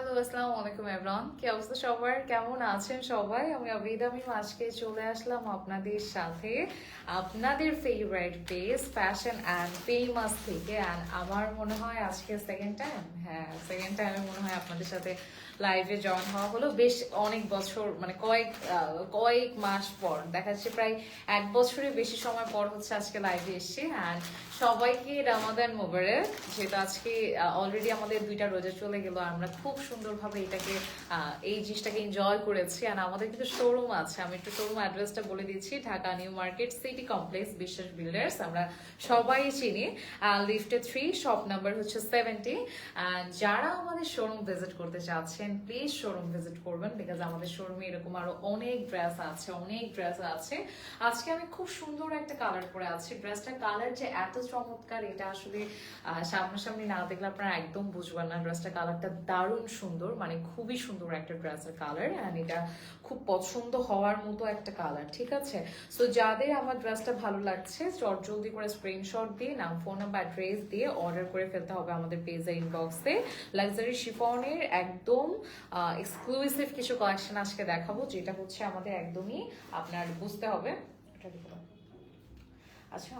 Hello, আসসালামু আলাইকুম everyone কি অবস্থা সবার? কেমন আছেন সবাই? আমি অবিদ আমি আজকে চলে আসলাম আপনাদের সাথে আপনাদের favourite page fashion and famous থেকে। অ্যান্ড আমার মনে হয় আজকে সেকেন্ড টাইম হ্যাঁ সেকেন্ড টাইমে মনে হয় আপনাদের সাথে লাইভে জয়েন হওয়া হলো। বেশ অনেক বছর মানে কয়েক কয়েক মাস পর, দেখা যাচ্ছে প্রায় এক বছরের বেশি সময় পর হচ্ছে আজকে লাইভে এসেছি। অ্যান্ড সবাইকে রামাদান মোবারক, যেহেতু আজকে অলরেডি আমাদের দুইটা রোজা চলে গেল, আমরা খুব সুন্দরভাবে এটাকে এই জিনিসটাকে এনজয় করেছি। আর আমাদের কিন্তু শোরুম আছে। আমি একটু শোরুম অ্যাড্রেসটা বলে দিচ্ছি। Dhaka new market city complex Biswas builders আমরা সবাই চিনি। লিফটে থ্রি শপ নাম্বার হচ্ছে সেভেন্টি যারা আমাদের শোরুম ভিজিট করতে চাচ্ছেন প্লিজ শোরুম ভিজিট করবেন বিকজ আমাদের শোরুমে এরকম আরও অনেক ড্রেস আছে, অনেক ড্রেস আছে। আজকে আমি খুব সুন্দর একটা কালার পরে আছি। ড্রেসটা কালার যে এত চমৎকার, এটা আসলে সামনাসামনি না দেখলে আপনারা একদম বুঝবেন না। ড্রেসটা কালারটা দারুণ সুন্দর মানে খুবই সুন্দর একটা ড্রেসের কালার অ্যান্ড এটা খুব পছন্দ হওয়ার মতো একটা কালার ঠিক আছে? সো যাদের আমার ড্রেসটা ভালো লাগছে চট জলদি করে স্ক্রিনশট দিয়ে, নাম ফোন নাম্বার অ্যাড্রেস দিয়ে অর্ডার করে ফেলতে হবে আমাদের পেজের ইনবক্সে লাক্সারি শিফনের একদম এক্সক্লুসিভ কিছু কালেকশন আজকে দেখাবো যেটা হচ্ছে আমাদের একদমই আপনার বুঝতে হবে। আচ্ছা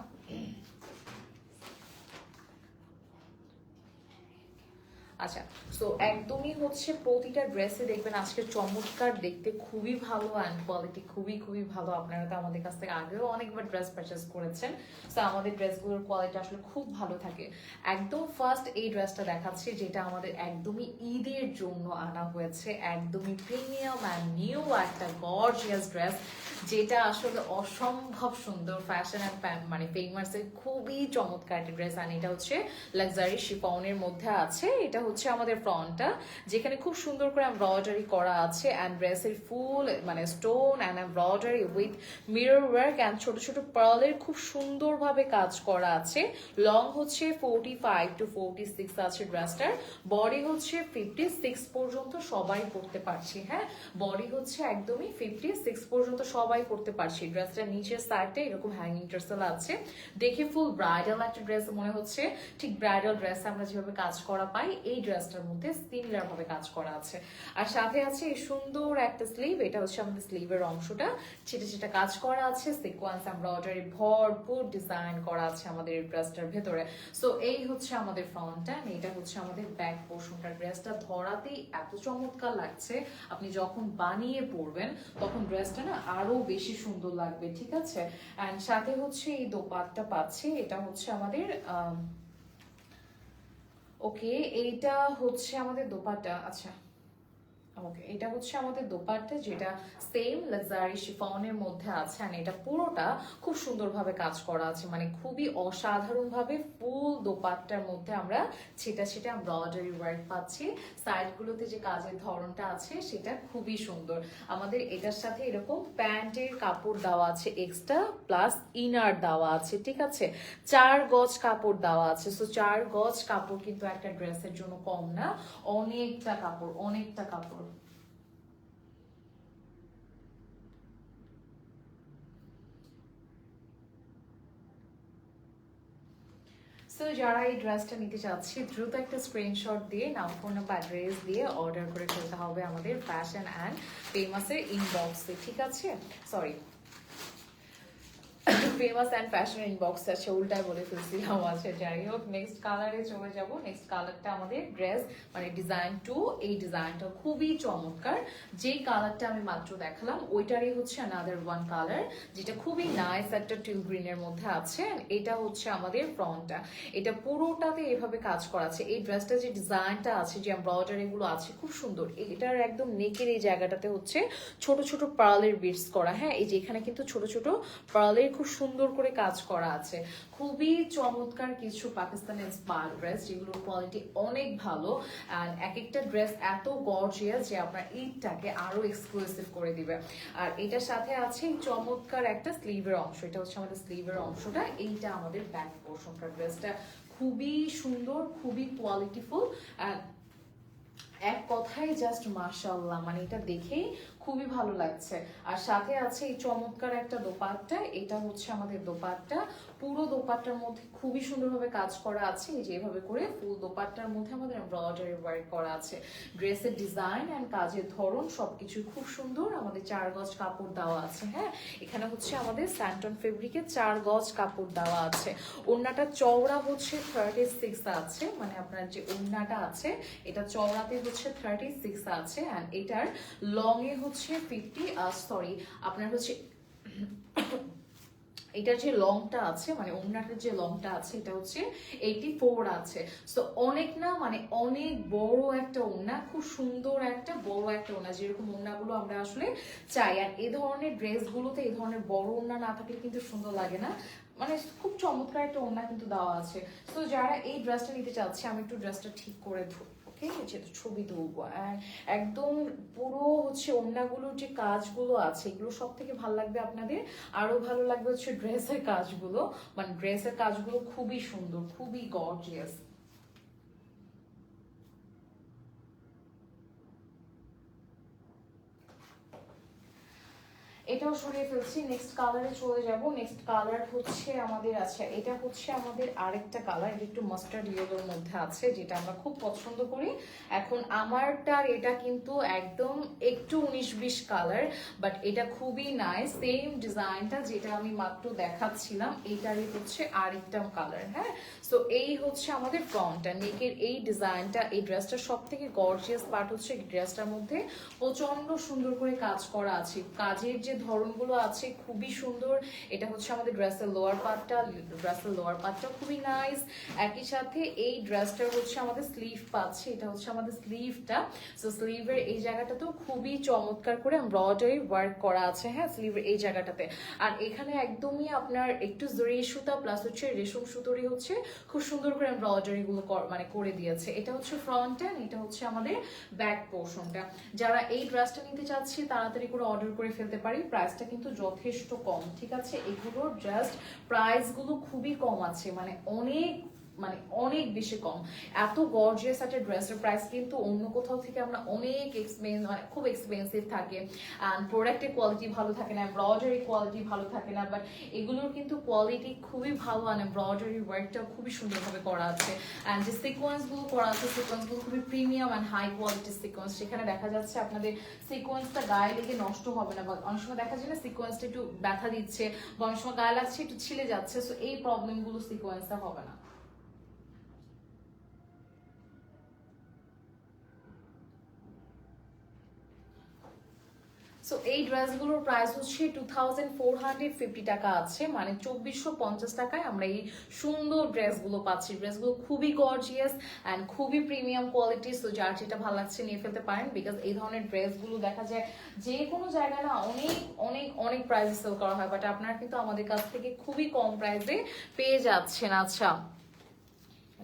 আচ্ছা সো একদমই হচ্ছে প্রতিটা ড্রেসে দেখবেন আজকে চমৎকার দেখতে খুবই ভালো অ্যান্ড কোয়ালিটি খুবই খুবই ভালো। আপনারা তো আমাদের কাছ থেকে আগেও অনেকবার ড্রেস পারচেস করেছেন। সো আমাদের ড্রেসগুলোর কোয়ালিটি আসলে খুব ভালো থাকে। একদম ফার্স্ট এই ড্রেসটা দেখাচ্ছি যেটা আমাদের একদমই ঈদের জন্য আনা হয়েছে। একদমই প্রিমিয়াম অ্যান্ড নিউ একটা গর্জিয়াস ড্রেস যেটা আসলে অসম্ভব সুন্দর ফ্যাশন অ্যান্ড মানে ফেমাসের খুবই চমৎকার একটা ড্রেস আর এটা হচ্ছে লাক্সারি শিফনের মধ্যে আছে। এটা হচ্ছে আমাদের ফ্রন্টটা, যেখানে খুব সুন্দর করে এমব্রয়ডারি করা আছে অ্যান্ড ড্রেসের ফুল মানে stone and embroidery with mirror work and ছোট ছোট পার্লের খুব সুন্দরভাবে কাজ করা আছে। লং হচ্ছে forty five to forty six আছে ড্রেসটার বডি হচ্ছে ফিফটি সিক্স পর্যন্ত সবাই পড়তে পারছি হ্যাঁ? বডি হচ্ছে একদমই ফিফটি সিক্স পর্যন্ত সবাই পড়তে পারছি। ড্রেসটার নিচের সাইডে এরকম হ্যাঙ্গিং টার্সেল আছে। দেখে ফুল ব্রাইডাল একটা ড্রেস মনে হচ্ছে। ঠিক ব্রাইডাল ড্রেস আমরা যেভাবে কাজ করা পাই, এই ড্রেসটার মধ্যে সিমিলার ভাবে কাজ করা আছে। আর সাথে আছে এই সুন্দর একটা স্লিভ এটা হচ্ছে আমাদের স্লিভের অংশটা। ছিটে ছিটে কাজ করা আছে সিকোয়েন্স এমব্রয়ডারি ভরপুর ডিজাইন করা আছে আমাদের এই ড্রেসটার ভেতরে। সো এই হচ্ছে আমাদের ফ্রন্টটা এটা হচ্ছে আমাদের ব্যাক পোর্শনটা ড্রেসটা ধরাতেই এত চমৎকার লাগছে। আপনি যখন বানিয়ে পরবেন তখন ড্রেসটা না আরও বেশি সুন্দর লাগবে ঠিক আছে? অ্যান্ড সাথে হচ্ছে এই দোপাট্টা পাচ্ছি এটা হচ্ছে আমাদের আম, ওকে এইটা হচ্ছে আমাদের দোপাটা আচ্ছা। ওকে, এটা হচ্ছে আমাদের দোপাট্টা, যেটা সেম লাক্সারি শিফনের মধ্যে আছে আর এটা পুরোটা খুব সুন্দরভাবে কাজ করা আছে। মানে খুবই অসাধারণভাবে ফুল দোপাট্টার মধ্যে আমরা ছিটা ছিটা এমব্রয়ডারি ওয়ার্ক পাচ্ছি। সাইডগুলোতে যে কাজের ধরনটা আছে, সেটা খুবই সুন্দর। আমাদের এটার সাথে এরকম প্যান্টের কাপড় দেওয়া আছে এক্সট্রা প্লাস ইনার দেওয়া আছে, ঠিক আছে? চার গজ কাপড় দেওয়া আছে। সো চার গজ কাপড় কিন্তু একটা ড্রেসের জন্য কম না। অনেকটা কাপড় অনেকটা কাপড়। সো যারা এই ড্রেসটা নিতে চাচ্ছি, দ্রুত একটা স্ক্রিনশট দিয়ে নাম ফোন নাম্বার দিয়ে অর্ডার করে ফেলতে হবে আমাদের ফ্যাশন অ্যান্ড ফেমাসের ইনবক্সে ঠিক আছে? Sorry famous and fashion inbox আছে উল্টায় বলে ফেলছিলাম আছে যাই হোক নেক্সট কালারে চলে যাব। নেক্সট কালারটা আমাদের ড্রেস মানে ডিজাইন টু এই ডিজাইনটা খুবই চমৎকার। যেই কালারটা আমি মাত্র দেখালাম, ওইটারই হচ্ছে আনাদার ওয়ান কালার যেটা খুবই নাইস একটা টিউব গ্রিনের মধ্যে আছে এটা হচ্ছে আমাদের ফ্রন্টটা এটা পুরোটাতে এভাবে কাজ করা আছে। এই ড্রেসটা যে ডিজাইনটা আছে, যে এমব্রয়ডারি গুলো আছে, খুব সুন্দর। এটার একদম নেকের এই জায়গাটাতে হচ্ছে ছোট ছোট পার্লের বিটস করা। হ্যাঁ এই যে এখানে কিন্তু ছোট ছোট পার্লের খুব সুন্দর করে কাজ করা আছে। খুবই চমৎকার কিছু পাকিস্তানি ইন্সপায়ার্ড ড্রেস যেগুলোর কোয়ালিটি অনেক ভালো। অ্যান্ড এক একটা ড্রেস এত গর্জিয়াস যে আপনার ঈদটাকে আরও এক্সক্লুসিভ করে দিবে। আর এটার সাথে আছে চমৎকার একটা স্লিভের অংশ। এটা হচ্ছে আমাদের স্লিভের অংশটা। এইটা আমাদের ব্যাক পোর্শনটা ড্রেসটা খুবই সুন্দর, খুবই কোয়ালিটিফুল এক কথায় জাস্ট মাশাল্লাহ মানে এটা দেখেই খুবই ভালো লাগছে। আর সাথে আছে এই চমৎকার একটা দোপাট্টা এটা হচ্ছে আমাদের দোপাট্টা। পুরো দোপাট্টার মধ্যে খুবই সুন্দরভাবে কাজ করা আছে। এই যে এভাবে করে ফুল দোপাট্টার মধ্যে আমাদের এমব্রয়ডারি ওয়ার্ক করা আছে। ড্রেসের ডিজাইন অ্যান্ড কাজের ধরন সবকিছু খুব সুন্দর। আমাদের চার গজ কাপড় দেওয়া আছে হ্যাঁ? এখানে হচ্ছে আমাদের স্যান্টন ফেব্রিকের চার গজ কাপড় দেওয়া আছে। ওড়নাটা চওড়া হচ্ছে থার্টি সিক্স আছে মানে আপনার যে ওড়নাটা আছে, এটা চওড়াতে হচ্ছে থার্টি সিক্স আছে অ্যান্ড এটার লং এ হচ্ছে ফিফটি সরি আপনার হচ্ছে এটার যে লংটা আছে মানে ওড়নাটার যে লংটা আছে, এটা হচ্ছে এইটি ফোর আছে। তো অনেক না মানে অনেক বড় একটা ওড়না, খুব সুন্দর একটা বড় একটা ওড়না। যেরকম ওড়নাগুলো আমরা আসলে চাই। আর এ ধরনের ড্রেসগুলোতে এই ধরনের বড় ওড়না না থাকলে কিন্তু সুন্দর লাগে না। মানে খুব চমৎকার একটা ওড়না কিন্তু দেওয়া আছে। তো যারা এই ড্রেসটা নিতে চাচ্ছে, আমি একটু ড্রেসটা ঠিক করে ধরি আছে তো ছবি তুলবো। একদম পুরো হচ্ছে অন্যগুলোর যে কাজগুলো আছে, এগুলো সব থেকে ভালো লাগবে আপনাদের। আরও ভালো লাগবে হচ্ছে ড্রেসের কাজগুলো। মানে ড্রেসের কাজগুলো খুবই সুন্দর, খুবই গর্জিয়াস এটাও সরিয়ে ফেলছি নেক্সট কালারে চলে যাব। নেক্সট কালার হচ্ছে আমাদের আছে এটা হচ্ছে আমাদের আরেকটা কালার এটা একটু মাস্টার্ড ইয়েলোর মধ্যে আছে, যেটা আমরা খুব পছন্দ করি। এখন আমারটার, এটা কিন্তু একদম একটু উনিশ বিশ কালার বাট এটা খুবই নাই সেম ডিজাইনটা যেটা আমি মাত্র দেখাচ্ছিলাম, এটারই হচ্ছে আরেকটা কালার হ্যাঁ? সো এই হচ্ছে আমাদের ফ্রন্টটা নেকের এই ডিজাইনটা এই ড্রেসটা সব থেকে গর্জিয়াস পার্ট হচ্ছে ড্রেসটার মধ্যে প্রচণ্ড সুন্দর করে কাজ করা আছে। কাজের যে ধরনগুলো আছে খুবই সুন্দর। এটা হচ্ছে আমাদের ড্রেসের লোয়ার পার্টটা ড্রেসের লোয়ার পার্টটা খুবই নাইস একই সাথে এই ড্রেসটার হচ্ছে আমাদের স্লিভ পাচ্ছে, এটা হচ্ছে আমাদের স্লিভটা সো স্লিভের এই জায়গাটা তো খুবই চমৎকার করে এমব্রয়ডারি ওয়ার্ক করা আছে হ্যাঁ স্লিভের এই জায়গাটাতে। আর এখানে একদমই আপনার একটু জরি সুতা প্লাস হচ্ছে রেশম সুতোরই হচ্ছে খুব সুন্দর করে এমব্রয়ডারি গুলো কর- মানে করে দিয়েছে। এটা হচ্ছে ফ্রন্ট এন্ড এটা হচ্ছে আমাদের ব্যাক পোর্শনটা যারা এই ড্রেসটা নিতে চাচ্ছে, তাড়াতাড়ি করে অর্ডার করে ফেলতে পারি। প্রাইসটা কিন্তু যথেষ্ট কম ঠিক আছে? এগুলোর জাস্ট প্রাইসগুলো খুবই কম আছে। মানে অনেক মানে অনেক বেশি কম। এত গর্জিয়াস একটা ড্রেসের প্রাইস কিন্তু অন্য কোথাও থেকে আমরা অনেক এক্সপেন্স মানে খুব এক্সপেন্সিভ থাকে। অ্যান্ড প্রোডাক্টের কোয়ালিটি ভালো থাকে না এমব্রয়ডারি কোয়ালিটি ভালো থাকে না বাট এগুলোর কিন্তু কোয়ালিটি খুবই ভালো আর এমব্রয়ডারি ওয়ার্কটা খুবই সুন্দরভাবে করা আছে। অ্যান্ড যে সিকোয়েন্সগুলো করা আছে সিকোয়েন্সগুলো খুবই প্রিমিয়াম অ্যান্ড হাই কোয়ালিটির সিকোয়েন্স সেখানে দেখা যাচ্ছে আপনাদের সিকোয়েন্সটা গায়ে লেগে নষ্ট হবে না, বা অনেক সময় দেখা যায় না সিকোয়েন্সটা একটু ব্যথা দিচ্ছে, বা অনেক সময় গায়ে লাগছে, একটু ছিলে যাচ্ছে সো এই প্রবলেমগুলো সিকোয়েন্সটা হবে না। সো এই ড্রেসগুলোর প্রাইস হচ্ছে two thousand four hundred fifty টাকা আছে। মানে চব্বিশশো পঞ্চাশ টাকায় আমরা এই সুন্দর ড্রেসগুলো পাচ্ছি। ড্রেসগুলো খুবই গর্জিয়াস অ্যান্ড খুবই প্রিমিয়াম কোয়ালিটি সো যার যেটা ভালো লাগছে নিয়ে ফেলতে পারেন। বিকজ এই ধরনের ড্রেসগুলো দেখা যায় যে কোনো জায়গায় না অনেক অনেক অনেক প্রাইসে সেল করা হয়। বাট আপনারা কিন্তু আমাদের কাছ থেকে খুবই কম প্রাইসে পেয়ে যাচ্ছেন। আচ্ছা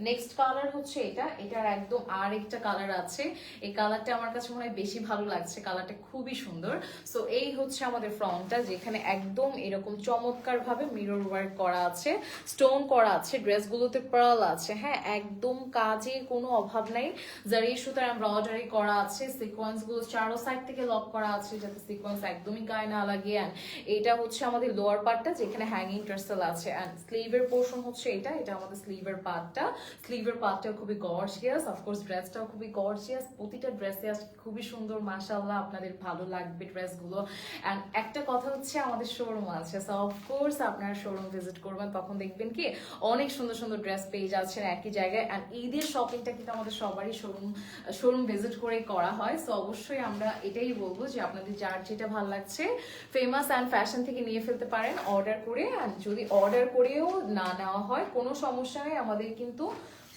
নেক্সট কালার হচ্ছে এটা। এটার একদম আর একটা কালার আছে। এই কালারটা আমার কাছে মনে হয় বেশি ভালো লাগছে। কালারটা খুবই সুন্দর। সো এই হচ্ছে আমাদের ফ্রন্টটা যেখানে একদম এরকম চমৎকার ভাবে মিরর ওয়ার্ক করা আছে। স্টোন করা আছে। ড্রেসগুলোতে পার্ল আছে। হ্যাঁ একদম কাজে কোনো অভাব নাই। জারি সুতার এমব্রয়ডারি করা আছে। সিকোয়েন্সগুলো চারো সাইড থেকে লক করা আছে যাতে সিকোয়েন্স একদমই গায়ে না লাগে। অ্যান্ড এটা হচ্ছে আমাদের লোয়ার পার্টটা যেখানে হ্যাঙ্গিং টার্সেল আছে। অ্যান্ড স্লিভের পোর্শন হচ্ছে এটা। এটা আমাদের স্লিভের পার্টটা স্লিভের পার্টটাও খুবই গর্জিয়াস অফকোর্স ড্রেসটাও খুবই গর্জিয়াস প্রতিটা ড্রেসে আজকে খুবই সুন্দর মাশাল্লাহ আপনাদের ভালো লাগবে ড্রেসগুলো অ্যান্ড একটা কথা হচ্ছে আমাদের শোরুম আছে সো অফকোর্স আপনারা শোরুম ভিজিট করবেন, তখন দেখবেন কি অনেক সুন্দর সুন্দর ড্রেস পেয়ে যাচ্ছেন একই জায়গায়। অ্যান্ড ঈদের শপিংটা কিন্তু আমাদের সবারই শোরুম শোরুম ভিজিট করে করা হয় সো অবশ্যই আমরা এটাই বলব যে আপনাদের যার যেটা ভালো লাগছে ফেমাস অ্যান্ড ফ্যাশন থেকে নিয়ে ফেলতে পারেন অর্ডার করে। অ্যান্ড যদি অর্ডার করেও না নেওয়া হয়, কোনো সমস্যা নেই, আমাদের কিন্তু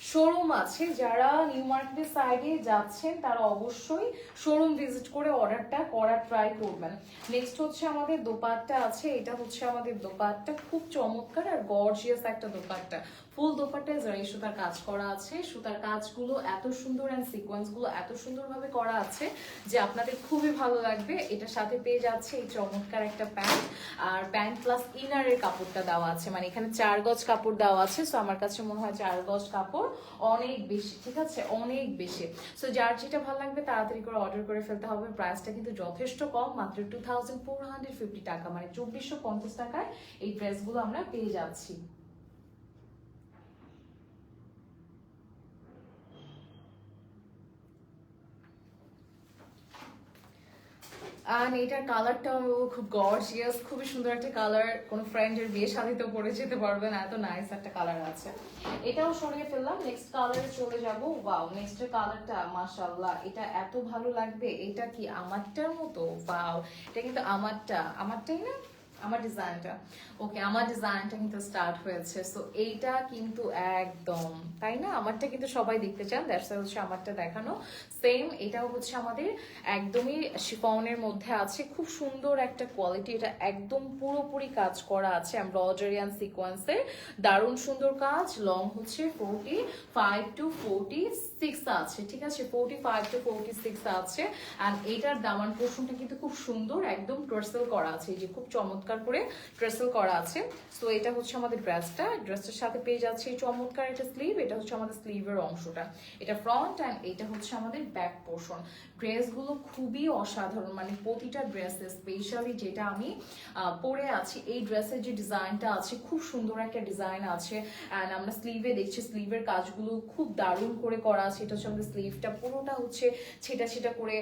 শোরুম আছে, যারা নিউ মার্কেটের সাইডে যাচ্ছেন, তারা অবশ্যই শোরুম ভিজিট করে অর্ডারটা করার ট্রাই করবেন। নেক্সট হচ্ছে আমাদের দোপাট্টা আছে, এটা হচ্ছে আমাদের দোপাট্টা, খুব চমৎকার আর গর্জিয়াস একটা দোপাট্টা। ফুল দোপাট্টায় জারি সুতার কাজ করা আছে, সুতার কাজগুলো এত সুন্দর অ্যান্ড সিকোয়েন্সগুলো এত সুন্দরভাবে করা আছে যে আপনাদের খুবই ভালো লাগবে। এটার সাথে পেয়ে যাচ্ছে এই চমৎকার একটা প্যান্ট আর প্যান্ট প্লাস ইনারের কাপড়টা দেওয়া আছে। মানে এখানে চার গজ কাপড় দেওয়া আছে সো আমার কাছে মনে হয় চার গজ কাপড় অনেক বেশি, ঠিক আছে? অনেক বেশি। সো যার যেটা ভালো লাগবে তাড়াতাড়ি করে অর্ডার করে ফেলতে হবে। প্রাইসটা কিন্তু যথেষ্ট কম, মাত্র two thousand four hundred fifty টাকা মানে চব্বিশশো পঞ্চাশ টাকায় এই ড্রেসগুলো আমরা পেয়ে যাচ্ছি। আর এটার কালারটাও খুব গর্জিয়াস খুবই সুন্দর একটা কালার কোনো ফ্রেন্ডের বিয়ে শাদিতে পরে যেতে পারবেন, এত নাইস একটা কালার আছে। এটাও সরিয়ে ফেললাম নেক্সট কালারে চলে যাব। ওয়াও নেক্সট কালারটা মাশাল্লাহ এটা এত ভালো লাগবে। এটা কি আমারটার মতো? ওয়াও এটা কিন্তু আমারটা, আমারটাই না? আমার ডিজাইনটা ওকে আমার ডিজাইনটা কিন্তু স্টার্ট হয়েছে। সো এইটা কিন্তু একদম, তাই না? আমারটা কিন্তু সবাই দেখতে চান দ্যাটস হচ্ছে আমারটা দেখানো। সেম এটাও হচ্ছে আমাদের একদমই শিফনের মধ্যে আছে। খুব সুন্দর একটা কোয়ালিটি এটা একদম পুরোপুরি কাজ করা আছে এমব্রয়ডারি অ্যান্ড সিকোয়েন্সের দারুণ সুন্দর কাজ লং হচ্ছে forty five two forty six আছে, ঠিক আছে? Forty five two forty six আছে। অ্যান্ড এইটার দামান পোর্শনটা কিন্তু খুব সুন্দর, একদম ট্রেসেল করা আছে। এই যে খুব চমৎকার করে ড্রেসেল করা আছে। তো এটা হচ্ছে আমাদের ড্রেসটা ড্রেসটার সাথে পেয়ে যাচ্ছে চমৎকার একটা স্লিভ এটা হচ্ছে আমাদের স্লিভের অংশটা। এটা ফ্রন্ট অ্যান্ড এটা হচ্ছে আমাদের ব্যাক পোর্শন ড্রেসগুলো খুবই অসাধারণ মানে প্রতিটা ড্রেসে স্পেশালি যেটা আমি পরে আছি, এই ড্রেসের যে ডিজাইনটা আছে, খুব সুন্দর একটা ডিজাইন আছে। অ্যান্ড আমরা স্লিভে দেখছি স্লিভের কাজগুলো খুব দারুণ করে করা আছে। এটা হচ্ছে আমাদের স্লিভটা পুরোটা হচ্ছে ছেটা ছেটা করে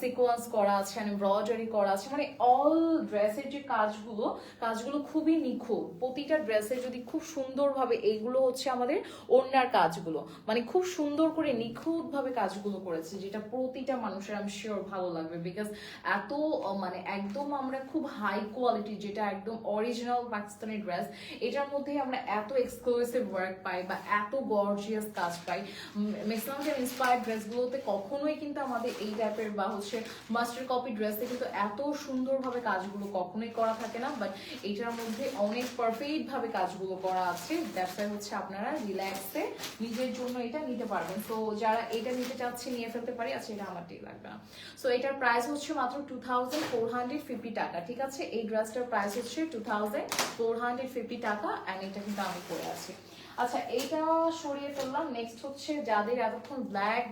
সিকোয়েন্স করা আছে এমব্রয়ডারি করা আছে। মানে অল ড্রেসের যে কাজগুলো কাজগুলো খুবই নিখুঁত। প্রতিটা ড্রেসে যদি খুব সুন্দরভাবে এইগুলো হচ্ছে আমাদের ওড়নার কাজগুলো মানে খুব সুন্দর করে নিখুঁতভাবে কাজগুলো করেছে, যেটা প্রতিটা মানুষের আমি শিওর ভালো লাগবে বিকজ এত মানে একদম আমরা খুব হাই কোয়ালিটি যেটা একদম অরিজিনাল পাকিস্তানি ড্রেস এটার মধ্যে আমরা এত এক্সক্লুসিভ ওয়ার্ক পাই বা এত গর্জিয়াস কাজ পাই। ম্যাক্সিমাম যে ইন্সপায়ার্ড ড্রেসগুলোতে কখনোই কিন্তু আমাদের এই টাইপের বা হচ্ছে মাস্টার কপি ড্রেসে কিন্তু এত সুন্দরভাবে কাজগুলো কখনোই করা থাকে না বাট এটার মধ্যে অনেক পারফেক্টভাবে কাজগুলো করা আছে। ব্যবসায় হচ্ছে আপনারা রিল্যাক্সে নিজের জন্য এটা নিতে পারবেন। তো যারা এটা নিতে চাচ্ছে, নিয়ে ফেলতে পারি আচ্ছা এটা আমার আমারটাই লাগবে। না সো এটার প্রাইস হচ্ছে মাত্র টু টাকা, ঠিক আছে? এই ড্রেসটার প্রাইস হচ্ছে টু টাকা অ্যান্ড এটা কিন্তু আমি করে আছি। আচ্ছা এইটা সরিয়ে ফেললাম। নেক্সট হচ্ছে যাদের এতক্ষণ ব্ল্যাক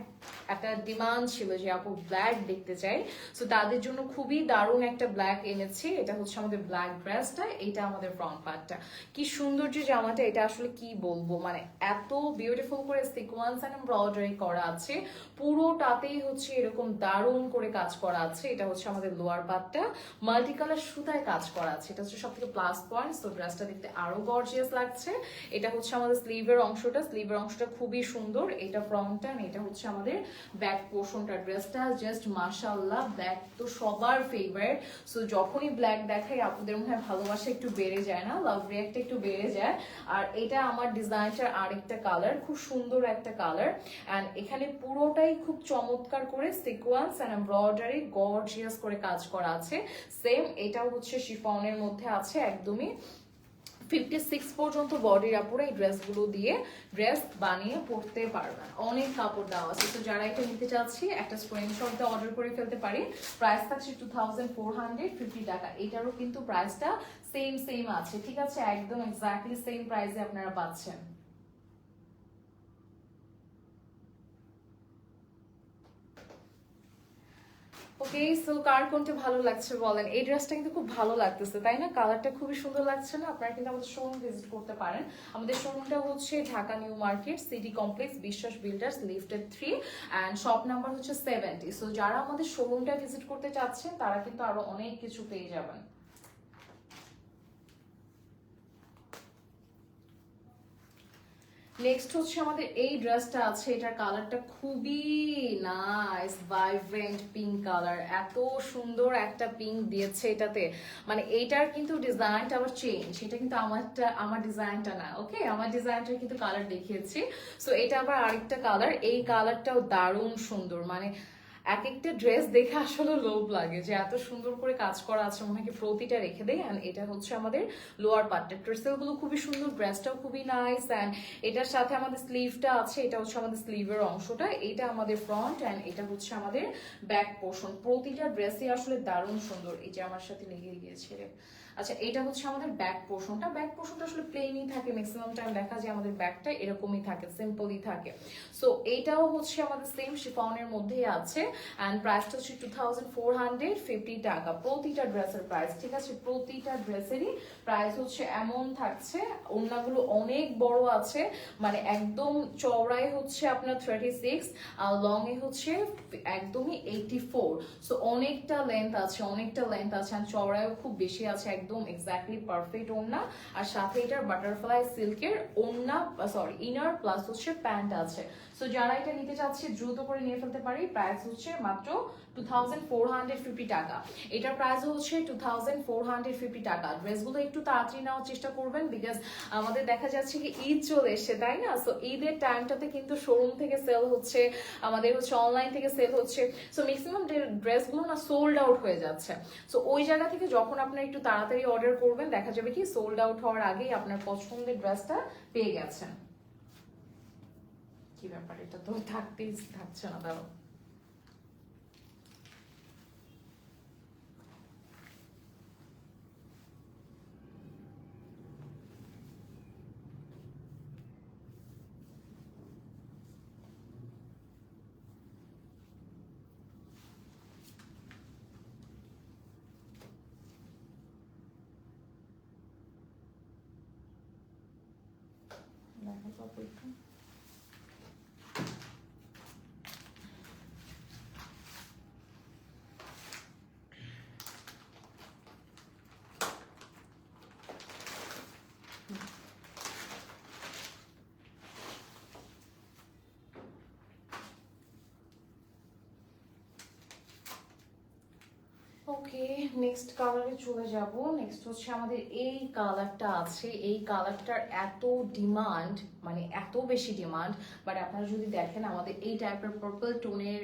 একটা ডিমান্ড ছিল যে আপু ব্ল্যাক দেখতে চাই। সো তাদের জন্য খুবই দারুণ একটা ব্ল্যাক এনেছি। এটা হচ্ছে আমাদের ব্ল্যাক ড্রেসটা এটা আমাদের ফ্রন্ট পার্টটা কি সুন্দর যে জামাটা, এটা আসলে কি বলব? মানে এত বিউটিফুল করে সিকোয়েন্স এন্ড এমব্রয়ডারি করা আছে। পুরোটাতেই হচ্ছে এরকম দারুণ করে কাজ করা আছে। এটা হচ্ছে আমাদের লোয়ার পার্টটা মাল্টি কালার সুতায় কাজ করা আছে। এটা হচ্ছে সব থেকে প্লাস পয়েন্ট তো ড্রেসটা দেখতে আরও গর্জিয়াস লাগছে। এটা হচ্ছে আমাদের স্লিভের অংশটা। স্লিভের অংশটা খুবই সুন্দর। এটা ফ্রন্টটা এটা হচ্ছে আমাদের ব্যাক পোর্শনটা ড্রেসটা জাস্ট মাশাল্লাহ ব্যাক তো সবার ফেভারিট সো যখনই ব্ল্যাক দেখাই আপনাদের মনে হয় ভালোবাসা একটু বেড়ে যায় না? লাভ রিয়াক্টটা একটু বেড়ে যায়। আর এটা আমার ডিজাইনটার আরেকটা কালার খুব সুন্দর একটা কালার অ্যান্ড এখানে পুরোটাই খুব চমৎকার করে সিকোয়েন্স অ্যান্ড এমব্রয়ডারি গর্জিয়াস করে কাজ করা আছে। সেম এটাও হচ্ছে শিফনের মধ্যে আছে, একদমই। ফিফটি সিক্স পর্যন্ত বডির আপুরা এই ড্রেসগুলো দিয়ে ড্রেস বানিয়ে পরতে পারবেন। অনেক কাপড় দেওয়া আছে। তো যারা এটা নিতে চাচ্ছি, একটা স্ক্রিনশট দিয়ে অর্ডার করে ফেলতে পারি। প্রাইস থাকছে two thousand four hundred fifty টাকা। এটারও কিন্তু প্রাইসটা সেম সেম আছে। ঠিক আছে? একদম এক্স্যাক্টলি সেম প্রাইসে আপনারা পাচ্ছেন। ওকে সো কার কোনটা ভালো লাগছে বলেন? এই ড্রেসটা কিন্তু খুব ভালো লাগতেছে, তাই না? কালারটা খুবই সুন্দর লাগছে না? আপনারা কিন্তু আমাদের শোরুম ভিজিট করতে পারেন। আমাদের শোরুমটা হচ্ছে Dhaka new market city complex Biswas builders lifted three and shop number হচ্ছে সেভেন্টি সো যারা আমাদের শোরুমটা ভিজিট করতে চাচ্ছেন, তারা কিন্তু আরও অনেক কিছু পেয়ে যাবেন। নেক্সট হচ্ছে আমাদের এই ড্রেসটা আছে, এটার কালারটা খুবই নাইস ভাইব্রেন্ট পিঙ্ক কালার এত সুন্দর একটা পিঙ্ক দিয়েছে এটাতে। মানে এইটার কিন্তু ডিজাইনটা আবার চেঞ্জ এটা কিন্তু আমারটা, আমার ডিজাইনটা না ওকে আমার ডিজাইনটা কিন্তু কালার দেখিয়েছি। সো এটা আবার আরেকটা কালার এই কালারটাও দারুণ সুন্দর। মানে এক একটা ড্রেস দেখে আসলে লোভ লাগে যে এত সুন্দর করে কাজ করা আছে, মনে হয় প্রতিটা রেখে দেয় অ্যান্ড এটা হচ্ছে আমাদের লোয়ার পার্টটা ট্রেসেলগুলো খুবই সুন্দর ড্রেসটাও খুবই নাইস অ্যান্ড এটার সাথে আমাদের স্লিভটা আছে, এটা হচ্ছে আমাদের স্লিভের অংশটা। এটা আমাদের ফ্রন্ট অ্যান্ড এটা হচ্ছে আমাদের ব্যাক পোর্শন প্রতিটা ড্রেসই আসলে দারুণ সুন্দর। এই যে আমার সাথে লেগে গিয়েছে। আচ্ছা এটা হচ্ছে আমাদের ব্যাক পোর্শনটা ব্যাক পোর্শনটা আসলে প্লেনই থাকে ম্যাক্সিমাম টাইম দেখা যায় আমাদের ব্যাকটা এরকমই থাকে সিম্পলই থাকে। সো এইটাও হচ্ছে আমাদের সেম শিফনের মধ্যেই আছে। অ্যান্ড প্রাইসটা হচ্ছে two thousand four hundred fifty টাকা। প্রতিটা ড্রেসের প্রাইস ঠিক আছে? প্রতিটা ড্রেসেরই প্রাইস হচ্ছে এমন থাকছে, ওড়নাগুলো অনেক বড় আছে মানে একদম চওড়াই হচ্ছে আপনার থার্টি সিক্স আর লং এ হচ্ছে একদমই এইটি ফোর সো অনেকটা লেন্থ আছে, অনেকটা লেন্থ আছে আর চওড়ায়ও খুব বেশি আছে, একদম এক্স্যাক্টলি পারফেক্ট ওড়না। আর সাথে এটার বাটারফ্লাই সিল্কের ওড়না সরি ইনার প্লাস হচ্ছে প্যান্ট আছে। সো যারা এটা নিতে চাচ্ছে, দ্রুত করে নিয়ে ফেলতে পারি। প্রাইস হচ্ছে মাত্র two thousand four hundred fifty টাকা। এটার প্রাইস হচ্ছে two thousand four hundred fifty টাকা। ড্রেসগুলো একটু তাড়াতাড়ি নেওয়ার চেষ্টা করবেন বিকজ আমাদের দেখা যাচ্ছে কি ঈদ চলে এসছে, তাই না? সো ঈদের টাইমটাতে কিন্তু শোরুম থেকে সেল হচ্ছে, আমাদের হচ্ছে অনলাইন থেকে সেল হচ্ছে। সো ম্যাক্সিমাম ড্রেসগুলো না সোল্ড আউট হয়ে যাচ্ছে। সো ওই জায়গা থেকে যখন আপনার একটু তাড়াতাড়ি অর্ডার করবেন, দেখা যাবে কি সোল্ড আউট হওয়ার আগেই আপনার পছন্দের ড্রেসটা পেয়ে গেছেন। কি ব্যাপার এটা তো থাকতেই থাকছে না দাঁড়াও দেখো বাবু ওকে নেক্সট কালারে চলে যাব। নেক্সট হচ্ছে আমাদের এই কালারটা আছে। এই কালারটার এত ডিমান্ড মানে এত বেশি ডিমান্ড বাট আপনারা যদি দেখেন আমাদের এই টাইপের পার্পল টোনের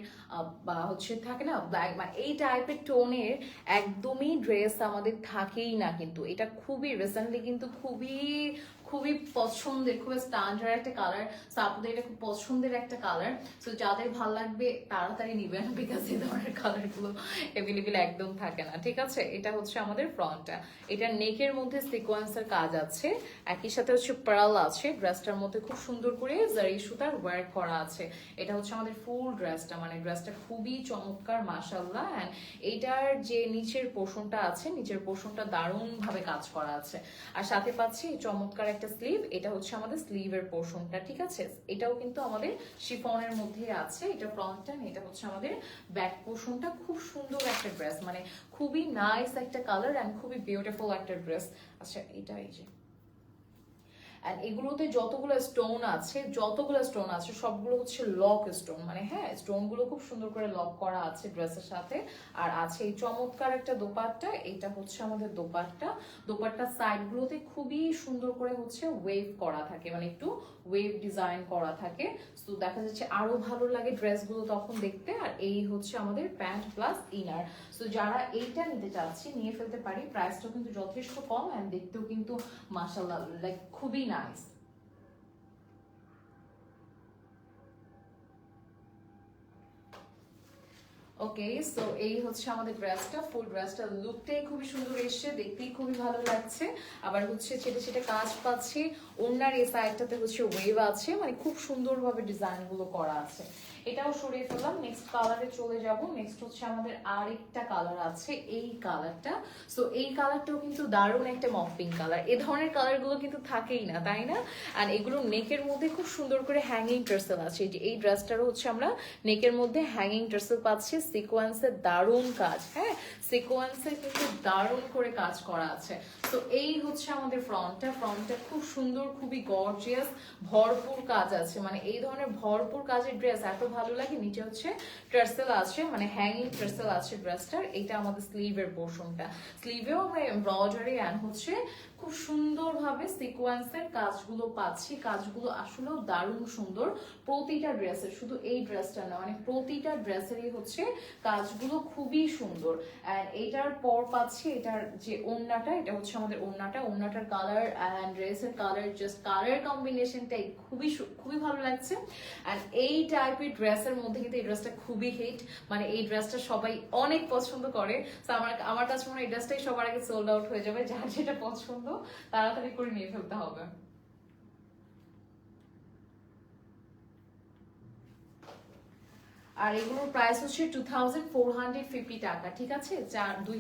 বা হচ্ছে থাকে না ব্ল্যাক মানে এই টাইপের টোনের একদমই ড্রেস আমাদের থাকেই না কিন্তু। এটা খুবই রিসেন্টলি কিন্তু খুবই খুবই পছন্দের, খুবই স্ট্যান্ডার্ড একটা কালার সাপুদের এটা খুব পছন্দের একটা কালার সো যাদের ভালো লাগবে তাড়াতাড়ি নিবেন বিকজ এই ধরনের কালারগুলো অ্যাভেলেবেল একদম থাকে না, ঠিক আছে? এটা হচ্ছে আমাদের ফ্রন্টটা এটা নেকের মধ্যে সিকোয়েন্সের কাজ আছে, একই সাথে হচ্ছে পার্ল আছে ড্রেসটার মধ্যে খুব সুন্দর করে জারি সুতার ওয়ার্ক করা আছে। এটা হচ্ছে আমাদের ফুল ড্রেসটা মানে ড্রেসটা খুবই চমৎকার মাসাল্লাহ অ্যান্ড এটার যে নিচের পোষণটা আছে, নিচের পোষণটা দারুণভাবে কাজ করা আছে। আর সাথে পাচ্ছি চমৎকার একটা স্লিভ এটা হচ্ছে আমাদের স্লিভের পোর্শনটা ঠিক আছে? এটাও কিন্তু আমাদের শিফনের মধ্যে আছে, এটা ফ্রন্টটা এটা হচ্ছে আমাদের ব্যাক পোর্শনটা খুব সুন্দর একটা ড্রেস মানে খুবই নাইস একটা কালার অ্যান্ড খুবই বিউটিফুল একটা ড্রেস আচ্ছা এটা এই যে। অ্যান্ড এগুলোতে যতগুলো স্টোন আছে, যতগুলো স্টোন আছে, সবগুলো হচ্ছে লক স্টোন মানে হ্যাঁ স্টোনগুলো খুব সুন্দর করে লক করা আছে ড্রেসের সাথে। আর আছে এই চমৎকার একটা দোপাট্টা, এটা হচ্ছে আমাদের দোপাট্টা। দোপাট্টার সাইডগুলোতে খুবই সুন্দর করে হচ্ছে ওয়েভ করা থাকে মানে একটু ওয়েভ ডিজাইন করা থাকে। তো দেখা যাচ্ছে আরও ভালো লাগে ড্রেসগুলো তখন দেখতে। আর এই হচ্ছে আমাদের প্যান্ট প্লাস ইনার তো যারা এইটা নিতে চাচ্ছি, নিয়ে ফেলতে পারি। প্রাইসটাও কিন্তু যথেষ্ট কম অ্যান্ড দেখতেও কিন্তু মাসাল্লাহ লাইক খুবই নাইস ওকে সো এই হচ্ছে আমাদের ড্রেসটা ফুল ড্রেসটা লুকটাই খুবই সুন্দর এসছে, দেখতেই খুবই ভালো লাগছে। আবার হচ্ছে ছেটে ছেটে কাজ পাচ্ছি ওনার এই সাইডটাতে হচ্ছে ওয়েভ আছে মানে খুব সুন্দরভাবে ডিজাইনগুলো করা আছে। এটাও সরিয়ে ফেললাম। নেক্সট কালারে চলে যাব। নেক্সট হচ্ছে আমাদের আরেকটা কালার আছে, এই কালারটা সো এই কালারটাও কিন্তু দারুণ একটা মফ কালার এ ধরনের কালারগুলো কিন্তু থাকেই না, তাই না? আর এগুলো নেকের মধ্যে খুব সুন্দর করে হ্যাঙ্গিং টার্সেল আছে। এই ড্রেসটারও হচ্ছে আমরা নেকের মধ্যে হ্যাঙ্গিং টার্সেল পাচ্ছি। সিকোয়েন্সের দারুণ কাজ হ্যাঁ? সিকোয়েন্সের কিন্তু দারুণ করে কাজ করা আছে। তো এই হচ্ছে আমাদের ফ্রন্টটা ফ্রন্টটা খুব সুন্দর, খুবই গর্জিয়াস ভরপুর কাজ আছে। মানে এই ধরনের ভরপুর কাজের ড্রেস এত ভালো লাগে, নিচে হচ্ছে ট্রেসেল আছে মানে হ্যাঙ্গিং ট্রেসেল আছে ড্রেসটার এটা আমাদের স্লিভের পোর্শনটা স্লিভেও আমরা এমব্রয়ডারি অ্যান্ড হচ্ছে খুব সুন্দরভাবে সিকোয়েন্সের কাজগুলো পাচ্ছি। কাজগুলো আসলেও দারুণ সুন্দর। প্রতিটা ড্রেসের শুধু এই ড্রেসটা না মানে প্রতিটা ড্রেসেরই হচ্ছে কাজগুলো খুবই সুন্দর। অ্যান্ড এইটার পর পাচ্ছি, এটার যে ওড়নাটা, এটা হচ্ছে আমাদের ওড়নাটা। ওড়নাটার কালার অ্যান্ড ড্রেসের কালার জাস্ট কালার কম্বিনেশনটাই খুবই খুবই ভালো লাগছে। অ্যান্ড এই টাইপের ড্রেসের মধ্যে কিন্তু এই ড্রেসটা খুবই হিট মানে এই ড্রেসটা সবাই অনেক পছন্দ করে। আমার আমার কাছে মনে হয় এই ড্রেসটাই সবার আগে সোল্ড আউট হয়ে যাবে, যার যেটা পছন্দ তাড়াতাড়ি করে নিয়ে ফেলতে হবে। আর এগুলোর প্রাইস হচ্ছে টু টাকা, ঠিক আছে? চার দুই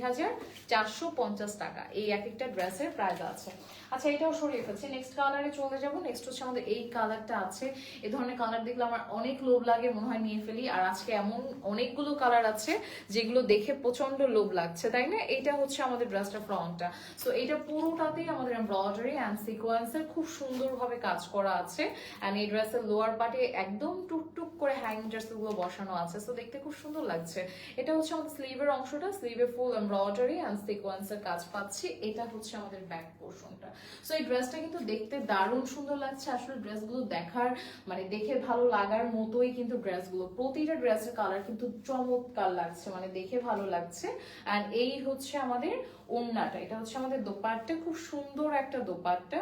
টাকা। এই এক একটা ড্রেসের প্রাইস আছে। আচ্ছা এটাও সরিয়ে ফেলছি। নেক্সট কালারে চলে যাব। নেক্সট হচ্ছে আমাদের এই কালারটা আছে। এ ধরনের কালার দেখলে আমার অনেক লোভ লাগে, মনে হয় নিয়ে ফেলি। আর আজকে এমন অনেকগুলো কালার আছে, যেগুলো দেখে প্রচণ্ড লোভ লাগছে, তাই না? এটা হচ্ছে আমাদের ড্রেসটা ফ্রন্টটা সো এটা পুরোটাতেই আমাদের এমব্রয়ডারি অ্যান্ড সিকোয়েন্সের খুব সুন্দরভাবে কাজ করা আছে। অ্যান্ড এই ড্রেসের লোয়ার পার্টে একদম টুকটুক করে হ্যাঙ্গিংগুলো বসানো আছে সো দেখতে খুব সুন্দর লাগছে। এটা হচ্ছে আমাদের স্লিভের অংশটা স্লিভে ফুল এমব্রয়ডারি অ্যান্ড সিকোয়েন্সের কাজ পাচ্ছি। এটা হচ্ছে আমাদের ব্যাক পোর্শনটা সো এই ড্রেসটা কিন্তু দেখতে দারুণ সুন্দর লাগছে। আসলে ড্রেসগুলো দেখার মানে দেখে ভালো লাগার মতোই কিন্তু ড্রেসগুলো প্রতিটা ড্রেসের কালার কিন্তু চমৎকার লাগছে মানে দেখে ভালো লাগছে। অ্যান্ড এই হচ্ছে আমাদের ওড়নাটা। এটা হচ্ছে আমাদের দোপাট্টা। খুব সুন্দর একটা দোপাট্টা।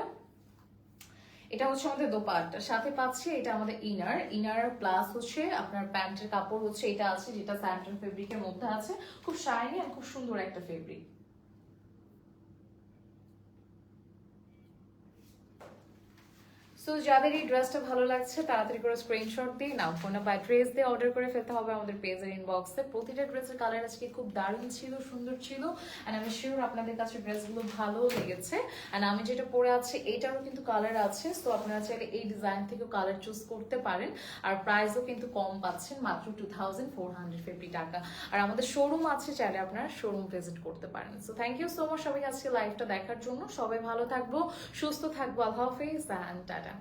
এটা হচ্ছে আমাদের দোপাট্টা, সাথে পাচ্ছি এটা আমাদের ইনার ইনার প্লাস হচ্ছে আপনার প্যান্টের কাপড় হচ্ছে এটা আছে যেটা স্যান্টন ফেব্রিকের মধ্যে আছে। খুব শাইনি আর খুব সুন্দর একটা ফেব্রিক সো যাদের এই ড্রেসটা ভালো লাগছে, তাড়াতাড়ি করে স্ক্রিনশট দিয়ে নাও ফোনে বা ড্রেস দিয়ে অর্ডার করে ফেলতে হবে আমাদের পেজের ইনবক্সে প্রতিটা ড্রেসের কালার আজকে খুব দারুণ ছিল, সুন্দর ছিল অ্যান্ড আমি শিওর আপনাদের কাছে ড্রেসগুলো ভালো লেগেছে। অ্যান্ড আমি যেটা পরে আছি, এটারও কিন্তু কালার আছে সো আপনারা চাইলে এই ডিজাইন থেকেও কালার চুজ করতে পারেন। আর প্রাইসও কিন্তু কম পাচ্ছেন, মাত্র two thousand four hundred fifty টাকা। আর আমাদের শোরুম আছে, চাইলে আপনারা শোরুম ভিজিট করতে পারেন। So thank you so much সবাই আজকে লাইভটা দেখার জন্য। সবাই ভালো থাকব, সুস্থ থাকব, আল্লাহ হাফিজ অ্যান্ড টাটা।